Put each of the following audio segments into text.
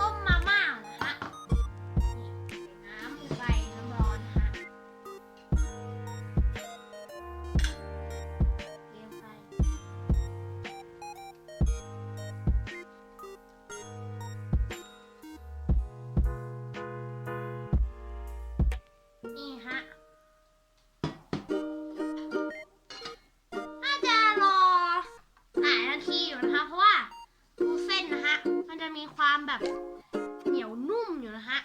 ต้มมาม่านะคะ มันจะมีความแบบเหนียวนุ่มอยู่นะฮะ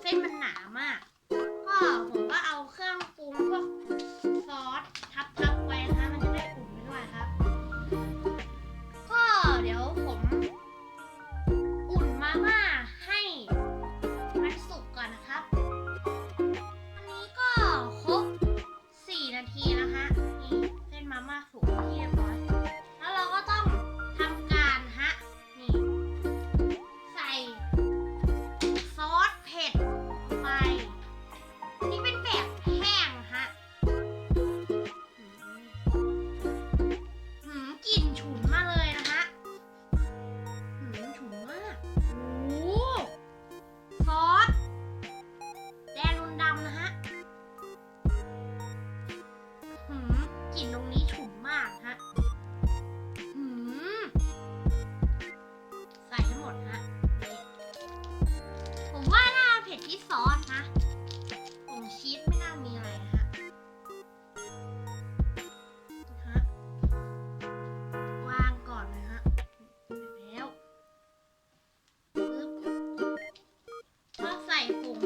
เส้นมันหนามาก ก็ผมก็เอาเครื่องปรุงพวก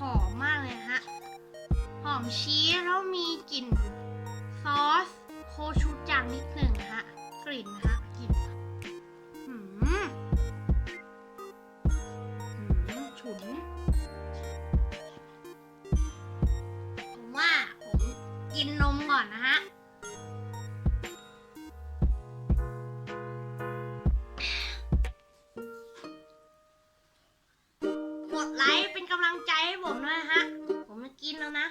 หอมมากเลยฮะ หอมชีสแล้วมีกลิ่นซอส โคชูจังนิดหนึ่งฮะ กลิ่นฮะ ดไลค์เป็นกำลังใจให้ผมด้วยฮะ ผมจะกินแล้วนะ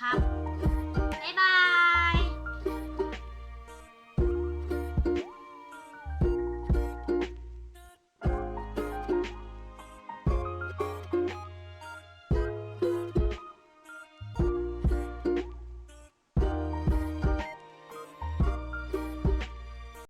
하.